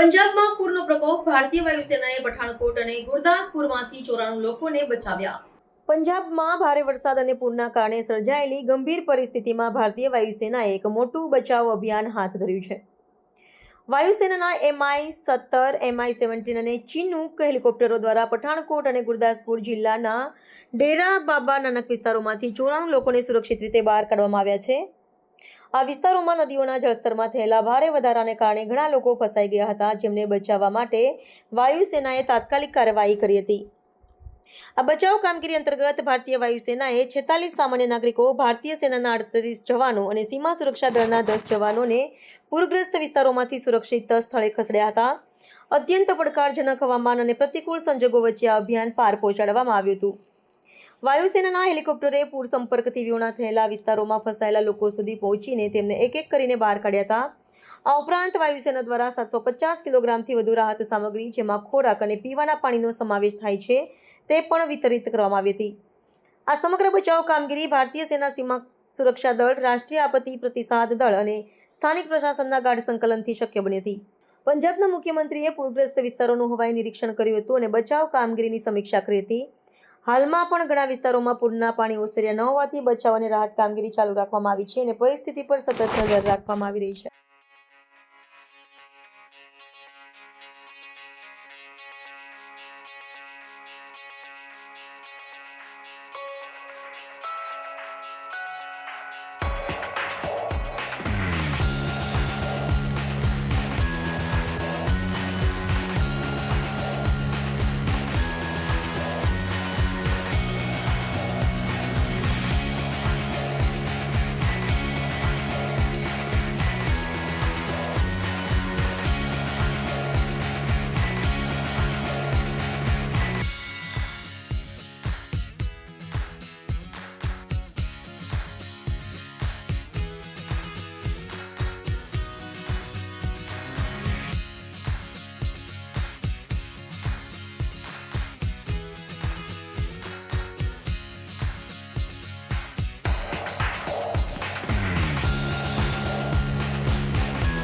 પંજાબમાં પૂરનો પ્રકોપ ભારતીય વાયુસેનાએ પઠાણકોટ અને ગુરદાસપુરમાંથી ચોરાણું લોકોને બચાવ્યા. પંજાબમાં ભારે વરસાદ અને પૂરના કારણે સર્જાયેલી ગંભીર પરિસ્થિતિમાં ભારતીય વાયુસેનાએ એક મોટું બચાવ અભિયાન હાથ ધર્યું છે. વાયુસેનાના એમઆઈ સત્તર, એમઆઈ સેવન્ટીન અને ચિનુક હેલિકોપ્ટરો દ્વારા પઠાણકોટ અને ગુરદાસપુર જિલ્લાના ડેરા બાબા નાનક વિસ્તારોમાંથી ચોરાણું લોકોને સુરક્ષિત રીતે બહાર કાઢવામાં આવ્યા છે. આ વિસ્તારોમાં નદીઓના જળસ્તરમાં થયેલા ભારે વધારાને કારણે ઘણા લોકો ફસાઈ ગયા હતા, જેમને બચાવવા માટે વાયુસેનાએ તાત્કાલિક કાર્યવાહી કરી હતી. આ બચાવ કામગીરી અંતર્ગત ભારતીય વાયુસેનાએ છેતાલીસ સામાન્ય નાગરિકો ભારતીય સેનાના અડત્રીસ જવાનો અને સીમા સુરક્ષા દળના દસ જવાનોને પૂરગ્રસ્ત વિસ્તારોમાંથી સુરક્ષિત સ્થળે ખસેડ્યા હતા. અત્યંત પડકારજનક હવામાન અને પ્રતિકૂળ સંજોગો વચ્ચે આ અભિયાન પાર પહોંચાડવામાં આવ્યું હતું. વાયુસેનાના હેલિકોપ્ટરે પૂર સંપર્કથી વિહોણા થયેલા વિસ્તારોમાં ફસાયેલા લોકો સુધી પહોંચીને તેમને એક એક કરીને બહાર કાઢ્યા હતા. આ ઉપરાંત વાયુસેના દ્વારા સાતસો પચાસ કિલોગ્રામથી વધુ રાહત સામગ્રી, જેમાં ખોરાક અને પીવાના પાણીનો સમાવેશ થાય છે, તે પણ વિતરિત કરવામાં આવી હતી. આ સમગ્ર બચાવ કામગીરી ભારતીય સેના સીમા સુરક્ષા દળ, રાષ્ટ્રીય આપત્તિ પ્રતિસાદ દળ અને સ્થાનિક પ્રશાસનના ગાઢ સંકલનથી શક્ય બની હતી. પંજાબના મુખ્યમંત્રીએ પૂરગ્રસ્ત વિસ્તારોનું હવાઈ નિરીક્ષણ કર્યું હતું અને બચાવ કામગીરીની સમીક્ષા કરી હતી. હાલમાં પણ ઘણા વિસ્તારોમાં પૂરના પાણી ઓસર્યા ન હોવાથી બચાવ અને રાહત કામગીરી ચાલુ રાખવામાં આવી છે અને પરિસ્થિતિ પર સતત નજર રાખવામાં આવી રહી છે.